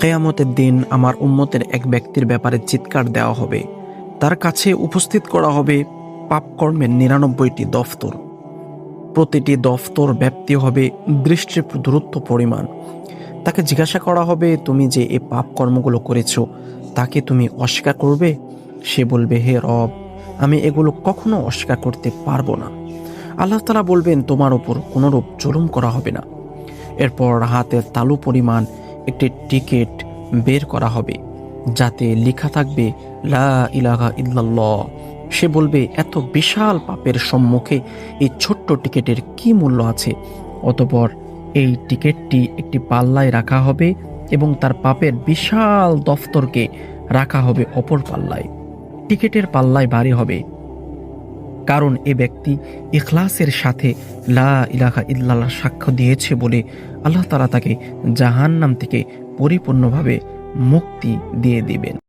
কেয়ামতের দিন আমার উম্মতের এক ব্যক্তির ব্যাপারে চিৎকার দেওয়া হবে। তার কাছে উপস্থিত করা হবে পাপকর্মের নিরানব্বইটি দফতর। প্রতিটি দফতর ব্যাপ্তি হবে দৃষ্টির দূরত্ব পরিমাণ। তাকে জিজ্ঞাসা করা হবে, তুমি যে এই পাপ কর্মগুলো করেছ তাকে তুমি অস্বীকার করবে? সে বলবে, হে রব, আমি এগুলো কখনো অস্বীকার করতে পারব না। আল্লাহ তালা বলবেন, তোমার ওপর কোনোরূপ জুলুম করা হবে না। এরপর হাতের তালু পরিমাণ একটি টিকিট বের করা হবে, যাতে লেখা থাকবে, লা ইলাহা ইল্লাল্লাহ। সে বলবে, এত বিশাল পাপের সম্মুখে এই ছোট্ট টিকিটের কি মূল্য আছে? অতপর এই টিকিটটি একটি পাল্লায় রাখা হবে এবং তার পাপের বিশাল দফতরকে রাখা হবে অপর পাল্লায়। টিকিটের পাল্লায় ভারী হবে। কারণ এ ব্যক্তি ইখলাসের সাথে লা ইলাহা ইল্লাল্লাহ সাক্ষ্য দিয়েছে বলে আল্লাহ তালা তাকে জাহান্নাম থেকে পরিপূর্ণভাবে মুক্তি দিয়ে দিবেন।